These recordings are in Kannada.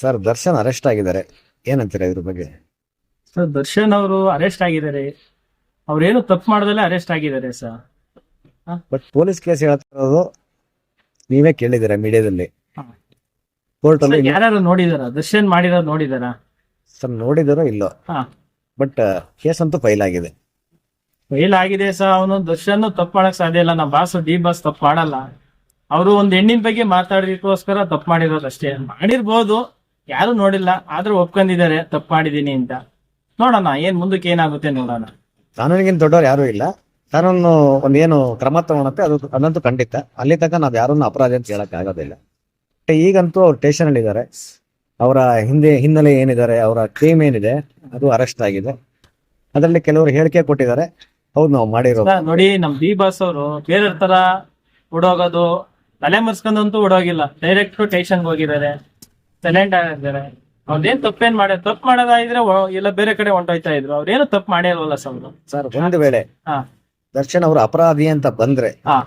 ಸರ್ ದರ್ಶನ್ ಅರೆಸ್ಟ್ ಆಗಿದ್ದಾರೆ. ಏನಂತೀರಾ ಇದ್ರ ಬಗ್ಗೆ? ಸರ್ ದರ್ಶನ್ ಅವರು ಅರೆಸ್ಟ್ ಆಗಿದ್ದಾರೆ. ಅವ್ರೇನು ತಪ್ಪು ಮಾಡ್ದಲ್ಲೇ ಅರೆಸ್ಟ್ ಆಗಿದ್ದಾರೆ ಸರ್ ಬಟ್ ಪೊಲೀಸ್ ಕೇಸ್ ಹೇಳ್ತಿರೋದು ನೀವೇ ಕೇಳಿದ್ದೀರಾ ಮೀಡಿಯಾದಲ್ಲಿ. ಕೋರ್ಟ್ ಅಲ್ಲಿ ಯಾರು ನೋಡಿದಾರ? ದರ್ಶನ್ ಮಾಡಿರೋದು ನೋಡಿದಾರ? ಸರ್ ನೋಡಿದಾರೋ ಇಲ್ಲೋ? ಬಟ್ ಕೇಸ್ ಅಂತೂ ಫೈಲ್ ಆಗಿದೆ. ಫೈಲ್ ಆಗಿದೆ ಸರ್ ಅವನು ದರ್ಶನ್ ತಪ್ಪು ಮಾಡಕ್ ಸಾಧ್ಯ ಇಲ್ಲ. ನಮ್ಮ ಬಾಸ್ ಡಿ ಬಾಸ್ ತಪ್ಪು ಮಾಡಲ್ಲ. ಅವರು ಒಂದ್ ಹೆಣ್ಣಿನ ಬಗ್ಗೆ ಮಾತಾಡೋದಕ್ಕೋಸ್ಕರ ತಪ್ಪು ಮಾಡಿರೋದು ಅಷ್ಟೇ. ಮಾಡಿರ್ಬೋದು. ಯಾರು ನೋಡಿಲ್ಲ ಆದ್ರೂ ಒಪ್ಕೊಂಡಿದ್ದಾರೆ ತಪ್ಪು ಮಾಡಿದೀನಿ ಅಂತ. ನೋಡೋಣ ಏನ್ ಮುಂದಕ್ಕೆ ಏನಾಗುತ್ತೆ ನೋಡೋಣ. ಕಾನೂನಿಗಿಂತ ದೊಡ್ಡವ್ರು ಯಾರು ಇಲ್ಲ. ಕಾನೂನು ಒಂದೇನು ಕ್ರಮ ತಗೊಳತ್ತೆ ಅದು ಅದಂತೂ ಖಂಡಿತ. ಅಲ್ಲಿ ತನಕ ನಾವ್ ಯಾರನ್ನು ಅಪರಾಧ ಅಂತ ಹೇಳಕ್ ಆಗೋದಿಲ್ಲ. ಬಟ್ ಈಗಂತೂ ಅವ್ರು ಸ್ಟೇಷನ್ ಅಲ್ಲಿ ಇದ್ದಾರೆ ಅವರ ಹಿಂದೆ ಹಿನ್ನೆಲೆ ಏನಿದ್ದಾರೆ ಅವರ ಕ್ಲೇಮ್ ಏನಿದೆ ಅದು ಅರೆಸ್ಟ್ ಆಗಿದೆ. ಅದರಲ್ಲಿ ಕೆಲವರು ಹೇಳಿಕೆ ಕೊಟ್ಟಿದ್ದಾರೆ. ಹೌದು ನಾವು ಮಾಡಿರೋದು. ಸರ್, ನೋಡಿ ನಮ್ ಬಿ ಬಾಸ್ ಅವರು ಬೇರೆ ತರ ಓಡೋಗೋದು ತಲೆ ಮರ್ಸ್ಕೊಂಡಂತೂ ಓಡೋಗಿಲ್ಲ. ಡೈರೆಕ್ಟ್ ಸ್ಟೇಷನ್ಗೆ ಹೋಗಿದ್ದಾರೆ. ಸೈಲೆಂಟ್ ಆಗಿದ್ದಾರೆ. ಅವ್ರದೇನ್ ತಪ್ಪೇನ್ ಮಾಡ ತಪ್ಪು ಮಾಡೋದಾಗಿದ್ರೆ ಎಲ್ಲ ಬೇರೆ ಕಡೆ ಹೊಂಟೋಯ್ತಾ ಇದ್ರು. ಅವ್ರೇನು ತಪ್ಪು ಮಾಡಿಲ್ವಲ್ಲ ಸರ್ ಸರ್ ಒಂದು ವೇಳೆ ಹಾ. ದರ್ಶನ್ ಅವರು ಅಪರಾಧಿ ಅಂತ ಬಂದ್ರೆ ಹಾ.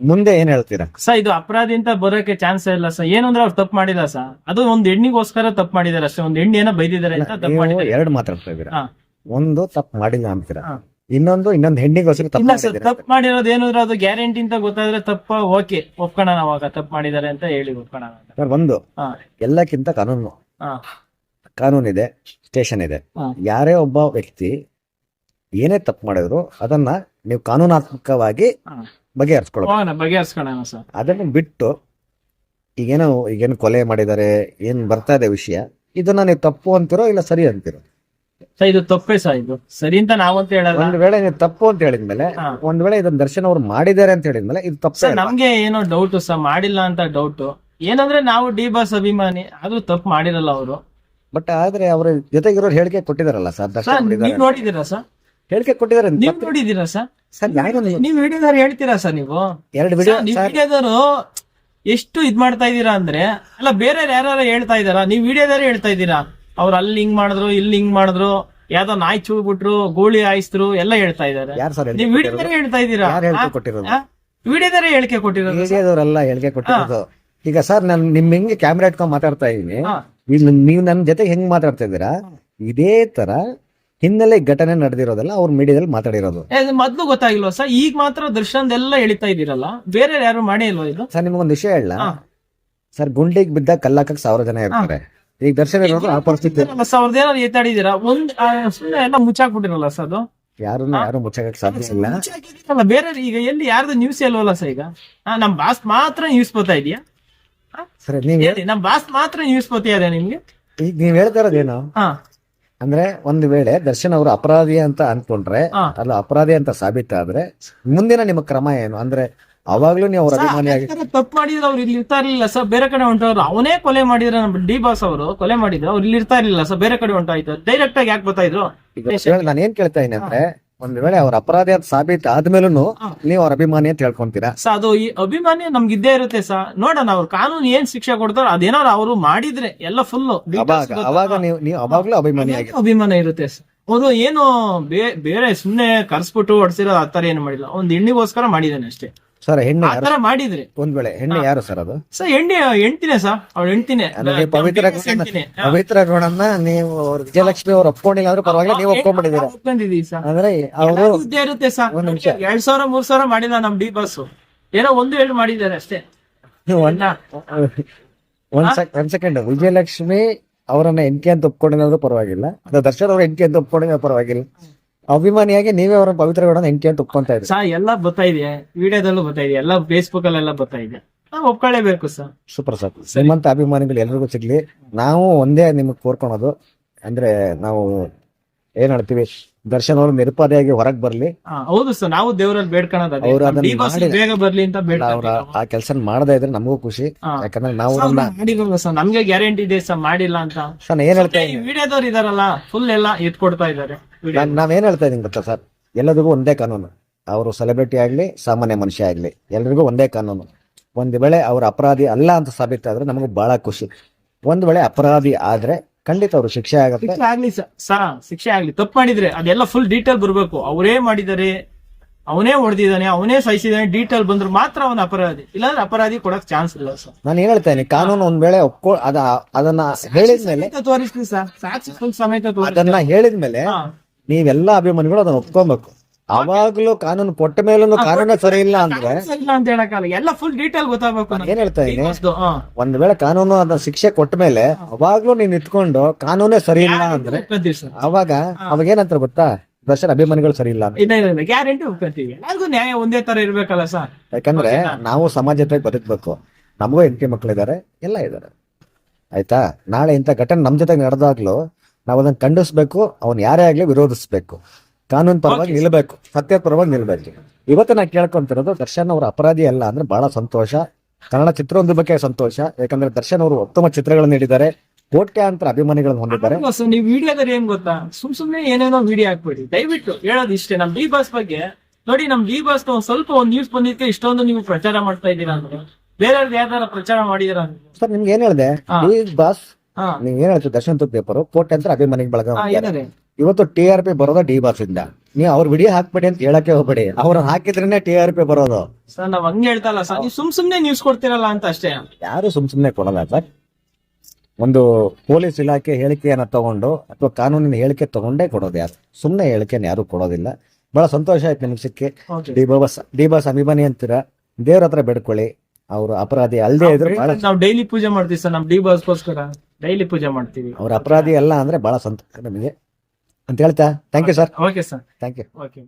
ಮುಂದೆ ಏನ್ ಹೇಳ್ತೀರಾ? ಸರ್ ಇದು ಅಪರಾಧಿ ಅಂತ ಬರೋಕೆ ಚಾನ್ಸ್ ಇಲ್ಲ ಸರ್. ಏನು ಅಂದ್ರೆ ಅವ್ರು ತಪ್ಪು ಮಾಡಿಲ್ಲ ಸರ್. ಅದು ಒಂದ್ ಹೆಣ್ಣಿಗೋಸ್ಕರ ತಪ್ಪು ಮಾಡಿದಾರೆ ಅಷ್ಟೇ. ಒಂದ್ ಹೆಣ್ಣು ಏನೋ ಬೈದಿದ್ದಾರೆ ಅಂತ ತಪ್ಪು ನೀವು ಮಾಡಿದ್ದಾರೆ. ಎರಡು ಮಾತಾಡ್ತಾ ಇದ್ದೀರಾ? ಹಾ. ಒಂದು ತಪ್ಪು ಮಾಡಿಲ್ಲ ಅಂತೀರಾ? ಹಾ. ಇನ್ನೊಂದು ಇನ್ನೊಂದು ಹೆಣ್ಣಿಗೋಸ್ಕರ ತಪ್ಪು ಇಲ್ಲ ಸರ್ ತಪ್ಪು ಮಾಡಿರೋದು ಏನಂದ್ರೆ ಅದು ಗ್ಯಾರಂಟಿ ಅಂತ ಗೊತ್ತಾದ್ರೆ ತಪ್ಪ ಓಕೆ ಒಪ್ಕೊಳ್ಳೋಣ ಅವಾಗ ತಪ್ಪು ಮಾಡಿದ್ದಾರೆ ಅಂತ ಹೇಳಿ ಒಪ್ಕೊಳ್ಳೋಣ ಸರ್ ಒಂದು ಹಾ. ಎಲ್ಲಕ್ಕಿಂತ ಕಾನೂನು. ಕಾನೂನು ಇದೆ ಸ್ಟೇಷನ್ ಇದೆ. ಹಾ. ಯಾರೇ ಒಬ್ಬ ವ್ಯಕ್ತಿ ಏನೇ ತಪ್ಪು ಮಾಡಿದ್ರು ಅದನ್ನ ನೀವು ಕಾನೂನಾತ್ಮಕವಾಗಿ ಹಾ. ಬಗೆಹರಿಸ್ಕೊಳ್ಬೇಕು. ಹೋಗೋಣ ಬಗೆಹರಿಸ್ಕೊಳ್ಳೋಣ ಸರ್. ಅದನ್ನು ಬಿಟ್ಟು ಈಗೇನೋ ಈಗೇನು ಕೊಲೆ ಮಾಡಿದ್ದಾರೆ ಏನ್ ಬರ್ತಾ ಇದೆ ವಿಷಯ ಇದನ್ನ ನೀವು ತಪ್ಪು ಅಂತೀರೋ ಇಲ್ಲ ಸರಿ ಅಂತೀರೋ? ಸರ್ ಇದು ತಪ್ಪೇ ಸರ್ ಇದು. ಸರಿ ಅಂತ ನಾವಂತ ಹೇಳಲ್ಲ. ಒಂದ್ ವೇಳೆ ನೀವು ತಪ್ಪು ಅಂತ ಹೇಳಿದ್ಮೇಲೆ ಹಾ. ಒಂದ್ ವೇಳೆ ಇದನ್ನ ದರ್ಶನ್ ಅವ್ರು ಮಾಡಿದ್ದಾರೆ ಅಂತ ಹೇಳಿದ್ಮೇಲೆ ಇದು ತಪ್ಪು ಸರ್ ಅಲ್ವಾ? ನಮ್ಗೆ ಏನೋ ಡೌಟ್ ಸರ್ ಮಾಡಿಲ್ಲ ಅಂತ ಡೌಟ್ ಏನಂದ್ರೆ ನಾವು ಡಿ ಬಾಸ್ ಅಭಿಮಾನಿ ಅದು ತಪ್ಪು ಮಾಡಿರಲ್ಲ ಅವರು. ಬಟ್ ಆದ್ರೆ ಅವ್ರ ಜೊತೆಗಿರೋರು ಹೇಳಿಕೆ ಕೊಟ್ಟಿದಾರಲ್ಲ ಸರ್ ಸರ್ ದರ್ಶನ್ ನೀವ್ ನೋಡಿದೀರಾ ಸರ್? ಹೇಳಿಕೆ ಕೊಟ್ಟಿದಾರೆ ನೀವ್ ತಪ್ಪು- ನೋಡಿದೀರಾ ಸರ್? ಸರ್ ಯಾರು ನೀವು- ನೀವ್ ವಿಡಿಯೋದಾರ ಹೇಳ್ತೀರಾ ಸರ್ ನೀವು? ಎರಡು ವಿಡಿಯೋ ಸರ್, ನೀವ್ ವಿಡಿಯೋದವರು ಎಷ್ಟು ಇದ್ ಮಾಡ್ತಾ ಇದೀರಾ ಅಂದ್ರೆ ಅಲ್ಲ ಬೇರೆ ಯಾರು ಹೇಳ್ತಾ ಇದಾರಾ ನೀವ್ ವಿಡಿಯೋದಾರ ಹೇಳ್ತಾ ಇದ್ದೀರಾ? ಅವ್ರು ಅಲ್ಲಿ ಹಿಂಗ್ ಮಾಡಿದ್ರು ಇಲ್ಲಿ ಹಿಂಗ್ ಮಾಡಿದ್ರು ಯಾವ್ದೋ ನಾಯಿ ಚೂ ಬಿಟ್ರು ಗೋಳಿ ಹಾಯಿಸಿದ್ರು ಎಲ್ಲ ಹೇಳ್ತಾ ಇದಾರೆ ಯಾರು ಸರ್ ನೀವ್ ವಿಡಿಯೋದವ್ರು ಹೇಳ್ತಾ ಇದ್ದೀರಾ? ಯಾರು ಹೇಳಿಕೆ ಕೊಟ್ಟಿರೋದು? ಹೇಳಿಕೆ ಕೊಟ್ಟಿರೋದು. ಮೀಡಿಯಾದವರೆಲ್ಲ ಹೇಳಿಕೆ ಕೊಟ್ಟಿರೋದು. ಈಗ ಸರ್ ನಾನು ನಿಮ್ ಹಿಂಗೆ ಕ್ಯಾಮ್ರಾ ಇಟ್ಕೊಂಡ್ ಮಾತಾಡ್ತಾ ಇದೀನಿ. ಇಲ್ಲಿ ನೀವು ನನ್ನ ಜೊತೆ ಹೆಂಗ್ ಮಾತಾಡ್ತಾ ಇದ್ದೀರಾ? ಇದೇ ತರ ಹಿನ್ನೆಲೆ ಘಟನೆ ನಡೆದಿರೋದಲ್ಲ ಅವ್ರ ಮೀಡಿಯಾದಲ್ಲಿ ಮಾತಾಡಿರೋದು. ಮೊದ್ಲು ಗೊತ್ತಾಗಿಲ್ವಾ ಸರ್? ಈಗ ಮಾತ್ರ ದರ್ಶನ್ ಎಲ್ಲ ಎಳಿತಾ ಇದೀರಲ್ಲ ಬೇರೆ ಯಾರು ಮಾಡೇ ಇಲ್ವಾ ಇದು? ಸರ್ ನಿಮ್ಗೊಂದು ವಿಷಯ ಹೇಳ ಸರ್ ಗುಂಡಿಗೆ ಬಿದ್ದ ಕಲ್ಲಾಕಕ್ ಸಾವಿರ ಜನ ಇರ್ತಾರೆ. ಈಗ ದರ್ಶನ ಇರೋದು ಆ ಪರಿಸ್ಥಿತಿ ಸರ್ ಏನೋ ಎತ್ತಾಡಿದೀರಾ ಒಂದ್ ಆ, ಸುಮ್ನೆ ಎಲ್ಲ ಮುಚ್ಚಾಕ್ಬಿಟ್ಟಿರಲ್ಲ ಸರ್ ಅದು? ಯಾರನ್ನ ಯಾರು ಮುಚ್ಚಕ್ಕೆ ಸಾಧ್ಯ ಇಲ್ಲ. ಅಲ್ಲ ಬೇರೆ ಈಗ ಎಲ್ಲಿ ಯಾರ್ದು ನ್ಯೂಸ್ ಇಲ್ವಲ್ಲ ಸರ್ ಈಗ? ಆ, ನಮ್ ಬಾಸ್ ಮಾತ್ರ ನ್ಯೂಸ್ ಬರ್ತಾ ಇದೆಯಾ? ಸರಿ ನೀವ್ ಹೇಳಿ ನಮ್ ಬಾಸ್ ಮಾತ್ರ ನ್ಯೂಸ್ ಬರ್ತಾ ಇದೆ ನಿಮ್ಗೆ? ಈಗ ನೀವ್ ಹೇಳ್ತಾ ಇರೋದೇನು ಹಾ. ಅಂದ್ರೆ ಒಂದ್ ವೇಳೆ ದರ್ಶನ್ ಅವರು ಅಪರಾಧಿ ಅಂತ ಅನ್ಕೊಂಡ್ರೆ ಹಾ. ಅಲ್ಲ ಅಪರಾಧಿ ಅಂತ ಸಾಬೀತಾದ್ರೆ ಮುಂದಿನ ನಿಮ್ಮ ಕ್ರಮ ಏನು? ಅಂದ್ರೆ ಅವಾಗ್ಲೂ ನೀವು ಅವ್ರ ಅಭಿಮಾನಿಯಾಗಿ ತಪ್ಪು ಮಾಡಿದ್ರೆ ಅವ್ರು ಇಲ್ಲಿ ಇರ್ತಾ ಇರ್ಲಿಲ್ಲ. ಸರ್ ಬೇರೆ ಕಡೆ ಹೊಂಟವ್ರು. ಅವನೇ ಕೊಲೆ ಮಾಡಿದ್ರೆ ನಮ್ಮ ಡಿ ಬಾಸ್ ಅವರು ಕೊಲೆ ಮಾಡಿದ್ರು. ಅವ್ರು ಇಲ್ಲಿ ಇರ್ತಾ ಇರ್ಲಿಲ್ಲ. ಸರ್ ಬೇರೆ ಕಡೆ ಹೊಂಟಾಯ್ತು. ಡೈರೆಕ್ಟ್ ಆಗಿ ಯಾಕೆ ಬರ್ತಾ ಇದ್ರು ಈಗ ನಾನು ಏನ್ ಕೇಳ್ತಾ ಇದ್ದೀನಿ ಅಂದ್ರೆ ಒಂದ್ ವೇಳೆ ಅವ್ರ ಅಪರಾಧ ಅಂತ ಸಾಬೀತು ಆದ್ಮೇಲೂ ನೀವು ಅವ್ರ ಅಭಿಮಾನಿ ಅಂತ ಹೇಳ್ಕೊಂತೀರಾ? ಸರ್ ಅದು ಈ ಅಭಿಮಾನಿ ನಮ್ಗೆ ಇದ್ದೇ ಇರುತ್ತೆ ಸರ್. ನೋಡೋಣ ಅವ್ರ ಕಾನೂನು ಏನ್ ಶಿಕ್ಷೆ ಕೊಡ್ತಾರೋ ಅದೇನಾದ್ರು ಅವರು ಮಾಡಿದ್ರೆ ಎಲ್ಲ ಫುಲ್ ಅವಾಗ ಅವಾಗ ನೀವು ನೀವು ಅವಾಗ್ಲೂ ಅಭಿಮಾನಿಯಾಗಿ ಅಭಿಮಾನ ಇರುತ್ತೆ ಸರ್. ಅವರು ಏನು ಬೇರೆ ಸುಮ್ನೆ ಕರ್ಸ್ಬಿಟ್ಟು ಹೊಡ್ಸಿರೋದು ಆತರ ಏನು ಮಾಡಿಲ್ಲ. ಒಂದ್ ಹೆಣ್ಣಿಗೋಸ್ಕರ ಮಾಡಿದ್ದಾನೆ ಅಷ್ಟೇ. ಸರ್ ಹೆಣ್ಣು ಆತರ ಮಾಡಿದ್ರೆ. ಒಂದ್ ವೇಳೆ ಹೆಣ್ಣು ಯಾರು ಸರ್ ಅದು? ಸರ್ ಹೆಣ್ಣೆ ಹೆಣ್ತಿನೇ ಸರ್ ಅವ್ಳು ಹೆಣ್ತಿನೇ ಅಂದ್ರೆ ಪವಿತ್ರ ಹೆಣ್ತಿನೇ. ಪವಿತ್ರ ಗುಣನ ನೀವು ಅವ್ರ ವಿಜಯಲಕ್ಷ್ಮಿ ಅವ್ರು ಒಪ್ಕೊಂಡಿಲ್ಲ ಅಂದ್ರೆ ಪರವಾಗಿಲ್ಲ ನೀವು ಒಪ್ಕೊಂಡಿದ್ದೀರಾ? ಒಪ್ಕೊಂಡಿದೀವಿ ಸರ್. ಅಂದ್ರೆ ಅವರು ಇದ್ದೇ ಇರುತ್ತೆ ಸರ್. ಒಂದ್ ನಿಮಿಷ. ಎರಡ್ ಸಾವಿರ ಮೂರ್ ಸಾವಿರ ಮಾಡಿಲ್ಲ ನಮ್ ಡಿ ಬಸ್ ಏನೋ ಒಂದು ಎರಡು ಮಾಡಿದ್ದಾರೆ ಅಷ್ಟೇ. ಒಂದ್ ಒಂದ್ ಸೆಕ್ ಒಂದ್ ಸೆಕೆಂಡ್ ವಿಜಯಲಕ್ಷ್ಮಿ ಅವರನ್ನ ಎಂಟಿ ಅಂತ ಒಪ್ಕೊಂಡಿರೋದು ಪರವಾಗಿಲ್ಲ. ಅಥವಾ ದರ್ಶನ್ ಅವ್ರ ಎಂಟಿ ಅಂತ ಒಪ್ಕೊಂಡಿಲ್ಲ ಪರವಾಗಿಲ್ಲ. ಅಭಿಮಾನಿಯಾಗಿ ನೀವೇ ಅವರ ಪವಿತ್ರ ಗೌಡ ಎಂಟಿ ಅಂತ ಒಪ್ಕೊಂತ ಇದ್ರೆ ಸರ್ ಎಲ್ಲ ಬರ್ತಾ ಇದೆ ವಿಡಿಯೋದಲ್ಲೂ ಬರ್ತಾ ಇದೆಯಾ? ಎಲ್ಲ ಫೇಸ್ಬುಕ್ ಅಲ್ಲೆಲ್ಲ ಬರ್ತಾ ಇದೆ ನಾವು ಒಪ್ಕೊಳ್ಳೇಬೇಕು ಸರ್. Super sir. ಶ್ರೀಮಂತ ಅಭಿಮಾನಿಗಳು ಎಲ್ರಿಗೂ ಸಿಗ್ಲಿ ನಾವು ಒಂದೇ ನಿಮಗೆ ಕೋರ್ಕೊಳೋದು. ಅಂದ್ರೆ ನಾವು ಏನ್ ಹೇಳ್ತೀವಿ? ದರ್ಶನ್ ಅವರು ನಿರ್ಪಾದಿಯಾಗಿ ಹೊರಗ್ ಬರ್ಲಿ. ಹೌದು ಸರ್ ನಾವು ದೇವರಲ್ಲಿ ಬೇಡ್ಕೊಳೋದು ಅದೇ. ಅವ್ರು ಅದನ್ನ ಡಿ ಬಾಸ್ ಮಾಡಿದ- ಬೇಗ ಬರ್ಲಿ ಅಂತ ಅವ್ರ ಬೇಡ್ಕೊತೀವಿ ಆ ಕೆಲಸ ಮಾಡದೇ ಇದ್ರೆ ನಮಗೂ ಖುಷಿ. ಹಾ. ಯಾಕಂದ್ರೆ ನಾವು ನಮ್ಮ ಮಾಡಿರಲ್ಲ ಸರ್ ನಮ್ಗೆ ಗ್ಯಾರಂಟಿ ಇದೆ ಸರ್ ಮಾಡಿಲ್ಲ ಅಂತ. ಸರ್ ನಾನ್ ಏನ್ ಹೇಳ್ತಾ ವಿಡಿಯೋದವ್ರು ಇದಾರಲ್ಲ ಫುಲ್ ಎಲ್ಲ ಎತ್ಕೊಡ್ತಾ ಇದಾರೆ ವಿಡಿಯೋ ನಾನ್ ನಾವೇನ್ ಹೇಳ್ತಾ ಇದೀನಿ ಗೊತ್ತಾ ಸರ್? ಎಲ್ಲರಿಗೂ ಒಂದೇ ಕಾನೂನು. ಅವರು ಸೆಲೆಬ್ರಿಟಿ ಆಗ್ಲಿ ಸಾಮಾನ್ಯ ಮನುಷ್ಯ ಆಗ್ಲಿ ಎಲ್ರಿಗೂ ಒಂದೇ ಕಾನೂನು. ಒಂದ್ ವೇಳೆ ಅವ್ರ ಅಪರಾಧಿ ಅಲ್ಲ ಅಂತ ಸಾಬೀತಾದ್ರೆ ನಮಗೂ ಬಹಳ ಖುಷಿ. ಒಂದ್ ವೇಳೆ ಅಪರಾಧಿ ಆದ್ರೆ ಖಂಡಿತ ಅವರು ಶಿಕ್ಷೆ ಆಗುತ್ತೆ. ಶಿಕ್ಷೆ ಆಗ್ಲಿ ಸರ್ ಸಾ ಶಿಕ್ಷೆ ಆಗ್ಲಿ. ತಪ್ಪು ಮಾಡಿದ್ರೆ ಅದೆಲ್ಲ ಫುಲ್ ಡೀಟೇಲ್ ಬರಬೇಕು. ಅವರೇ ಮಾಡಿದ್ದಾರೆ ಅವನೇ ಹೊಡೆದಿದ್ದಾನೆ ಅವನೇ ಸಹಿಸಿದಾನೆ ಡೀಟೇಲ್ ಬಂದ್ರು ಮಾತ್ರ ಅವನ ಅಪರಾಧಿ. ಇಲ್ಲಾಂದ್ರೆ ಅಪರಾಧಿ ಕೊಡಕ್ ಚಾನ್ಸ್ ಇಲ್ಲ ಸರ್. ನಾನು ಹೇಳ್ತೇನೆ ಕಾನೂನು ಒಂದ್ ವೇಳೆ ಒಪ್ಕೊ ಅದ ಅದನ್ನ ಹೇಳಿದ್ಮೇಲೆ ಮೇಲೆ ತೋರಿಸ್ತೀನಿ ಸರ್. ಸಾಕ್ಷಿ ಫುಲ್ ಸಮೇತ ಅದನ್ನ ಹೇಳಿದ್ಮೇಲೆ ನೀವೆಲ್ಲ ಅಭಿಮಾನಿಗಳು ಅದನ್ನ ಒಪ್ಕೊಬೇಕು. ಅವಾಗ್ಲೂ ಕಾನೂನು ಕೊಟ್ಟ ಮೇಲೂ ಕಾನೂನು ಸರಿ ಇಲ್ಲ ಅಂದ್ರೆ ಇಲ್ಲ ಅಂತ ಹೇಳಕ್ಕಾಗಲ್ಲ. ಎಲ್ಲ ಫುಲ್ ಡೀಟೇಲ್ ಗೊತ್ತಾಗಬೇಕು ನಮ್ಗೆ. ಏನ್ ಹೇಳ್ತಾ ಇದ್ದೀನಿ. ಒಂದ್ ವೇಳೆ ಕಾನೂನು ಅದ ಶಿಕ್ಷೆ ಕೊಟ್ಟ ಮೇಲೆ ಅವಾಗ್ಲೂ ನೀನ್ ಇತ್ಕೊಂಡು ಕಾನೂನೇ ಸರಿ ಇಲ್ಲ ಅಂದ್ರೆ ಅವಾಗ ಅವಾಗ ಏನಂತಾರೆ ಗೊತ್ತಾ? ದರ್ಶನ್ ಅಭಿಮಾನಿಗಳು ಸರಿ ಇಲ್ಲ ಗ್ಯಾರಂಟಿ ಎಲ್ಲರಿಗೂ ನ್ಯಾಯ ಒಂದೇ ತರ ಇರ್ಬೇಕಲ್ಲ ಸರ್? ಯಾಕಂದ್ರೆ ನಾವು ಸಮಾಜ ಜೊತೆಗೆ ಬದುಕ್ಬೇಕು. ನಮಗೂ ಹೆಂಡತಿ ಮಕ್ಕಳಿದ್ದಾರೆ ಎಲ್ಲ ಇದ್ದಾರೆ ಆಯ್ತಾ? ನಾಳೆ ಇಂಥ ಘಟನೆ ನಮ್ ಜೊತೆ ನಡೆದಾಗ್ಲೂ ನಾವು ಅದನ್ನ ಖಂಡಿಸ್ಬೇಕು ಅವನ್ ಯಾರೇ ಆಗ್ಲಿ ವಿರೋಧಿಸ್ಬೇಕು. ಕಾನೂನು ಪರವಾಗಿ ನಿಲ್ಬೇಕು. ಸತ್ಯದ ಪರವಾಗಿ ನಿಲ್ಬೇಕು. ಇವತ್ತು ನಾ ಕೇಳ್ಕೊಂತಿರೋದು ದರ್ಶನ್ ಅವರ ಅಪರಾಧಿ ಅಲ್ಲ ಅಂದ್ರೆ ಬಹಳ ಸಂತೋಷ. ಕನ್ನಡ ಚಿತ್ರವೊಂದ್ರ ಬಗ್ಗೆ ಸಂತೋಷ. ಯಾಕಂದ್ರೆ ದರ್ಶನ್ ಅವರು ಉತ್ತಮ ಚಿತ್ರಗಳನ್ನು ನೀಡಿದ್ದಾರೆ. ಕೋಟ್ಯಾಂತರ ಅಭಿಮಾನಿಗಳನ್ನು ಹೊಂದಿದ್ದಾರೆ. ನೀವು ವಿಡಿಯೋದಲ್ಲಿ ಏನ್ ಗೊತ್ತಾ? ಸುಮ್ ಸುಮ್ನೆ ಏನೇನೋ ವಿಡಿಯೋ ಹಾಕ್ಬೇಡಿ. ದಯವಿಟ್ಟು ಹೇಳೋದು ಇಷ್ಟೇ. ನಮ್ ಡಿ ಬಾಸ್ ಬಗ್ಗೆ ನೋಡಿ ನಮ್ ಡಿ ಬಾಸ್ ಒಂದ್ ಸ್ವಲ್ಪ ಒಂದ್ ನ್ಯೂಸ್ ಬಂದಿದ್ದಕ್ಕೆ ಇಷ್ಟೊಂದು ನೀವು ಪ್ರಚಾರ ಮಾಡ್ತಾ ಇದ್ದೀರಾ ಅಂದ್ರೆ? ಬೇರೆಯವ್ರದ್ದು ಯಾವ್ದಾರ ಪ್ರಚಾರ ಮಾಡಿದೀರಾ ಸರ್ ನಿಮ್ಗೆ ಏನ್ ಹೇಳಿದೆ? ಡಿ ಬಾಸ್ ನೀವ್ ಏನ್ ಹೇಳ್ತೀವಿ ದರ್ಶನ್ ಪೇಪರ್ ಕೋಟ್ಯಾಂತರ ಅಭಿಮಾನಿಗಳ ಬಳಗ ಇವತ್ತು ಟಿ ಆರ್ ಪಿ ಬರೋದ ಡಿ ಬಾಸ್ ಇಂದ. ನೀವು ಅವ್ರ ವಿಡಿಯೋ ಹಾಕ್ಬೇಡಿ ಅಂತ ಹೇಳಕ್ಕೆ ಹೋಗ್ಬೇಡಿ. ಅವ್ರ ಹಾಕಿದ್ರೇನೆ ಟಿ ಆರ್ ಪಿ ಬರೋದು. ಸರ್ ನಾವ್ ಹಂಗೆ ಹೇಳ್ತಲ್ಲ ಸರ್ ನೀವು ಸುಮ್ ಸುಮ್ನೆ ನ್ಯೂಸ್ ಕೊಡ್ತಿರಲ್ಲ ಅಂತ ಅಷ್ಟೇ. ಯಾರು ಸುಮ್ ಸುಮ್ನೆ ಕೊಡಲ್ಲ ಸರ್? ಒಂದು ಪೊಲೀಸ್ ಇಲಾಖೆ ಹೇಳಿಕೆಯನ್ನ ತಗೊಂಡು ಅಥವಾ ಕಾನೂನಿನ ಹೇಳಿಕೆ ತಗೊಂಡೇ ಕೊಡೋದು ಯಾರು? ಸುಮ್ನೆ ಹೇಳಿಕೆನ ಯಾರು ಕೊಡೋದಿಲ್ಲ. ಬಹಳ ಸಂತೋಷ ಆಯ್ತು ನಿಮ್ಗೆ ಸಿಕ್ಕಿ. ಡಿ ಬಾಸ್ ಡಿ ಬಾಸ್ ಅಭಿಮಾನಿ ಅಂತೀರ ದೇವ್ರ ಹತ್ರ ಬೇಡ್ಕೊಳ್ಳಿ. ಅವರು ಅಪರಾಧಿ ಅಲ್ಲದೆ ಇದ್ರೆ ಬಹಳ ನಾವು ಡೈಲಿ ಪೂಜೆ ಮಾಡ್ತೀವಿ ಸರ್ ನಮ್ ಡಿ ಬಾಸ್ಗೋಸ್ಕರ ಡೈಲಿ ಪೂಜೆ ಮಾಡ್ತೀವಿ. ಅವ್ರ ಅಪರಾಧಿ ಅಲ್ಲ ಅಂದ್ರೆ ಬಹಳ ಸಂತೋಷ ನಮಗೆ. ಅಂತ ಹೇಳ್ತಾ. Thank you sir okay sir thank you okay